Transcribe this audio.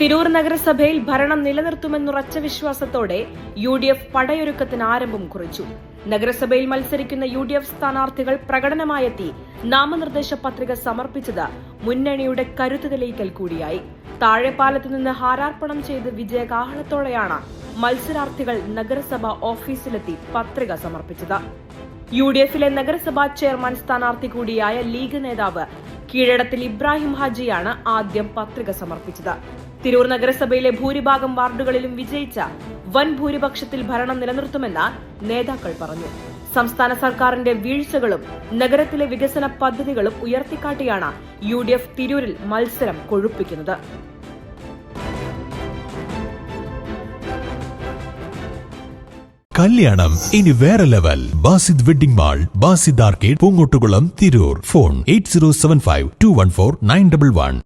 Tirur നഗരസഭയിൽ ഭരണം നിലനിർത്തുമെന്നുറച്ച വിശ്വാസത്തോടെ യു ഡി എഫ് പടയൊരുക്കത്തിന് ആരംഭം കുറിച്ചു. നഗരസഭയിൽ മത്സരിക്കുന്ന യു ഡി എഫ് സ്ഥാനാർത്ഥികൾ പ്രകടനമായെത്തി. നാമനിർദ്ദേശ പത്രിക സമർപ്പിച്ചത് മുന്നണിയുടെ കരുത്ത് തെളിയിക്കൽ കൂടിയായി. താഴെപ്പാലത്ത് നിന്ന് ഹാരാർപ്പണം ചെയ്ത് വിജയകാഹളത്തോടെയാണ് മത്സരാർത്ഥികൾ നഗരസഭ ഓഫീസിലെത്തി പത്രിക സമർപ്പിച്ചത്. യു ഡി എഫിലെ നഗരസഭാ ചെയർമാൻ സ്ഥാനാർത്ഥി കൂടിയായ ലീഗ് നേതാവ് കീഴടത്തിൽ ഇബ്രാഹിം ഹാജിയാണ് ആദ്യം പത്രിക സമർപ്പിച്ചത്. തിരൂർ നഗരസഭയിലെ ഭൂരിഭാഗം വാർഡുകളിലും വിജയിച്ച വൻ ഭൂരിപക്ഷത്തിൽ ഭരണം നിലനിർത്തുമെന്ന് നേതാക്കൾ പറഞ്ഞു. സംസ്ഥാന സർക്കാരിന്റെ വീഴ്ചകളും നഗരത്തിലെ വികസന പദ്ധതികളും ഉയർത്തിക്കാട്ടിയാണ് യു ഡി എഫ് തിരൂരിൽ മത്സരം കൊഴുപ്പിക്കുന്നത്. കല്യാണം ഇനി വേറെ level. Basid wedding mall Basid arcade Poongottukulam Tirur. Phone eight zero seven five two one four nine double one.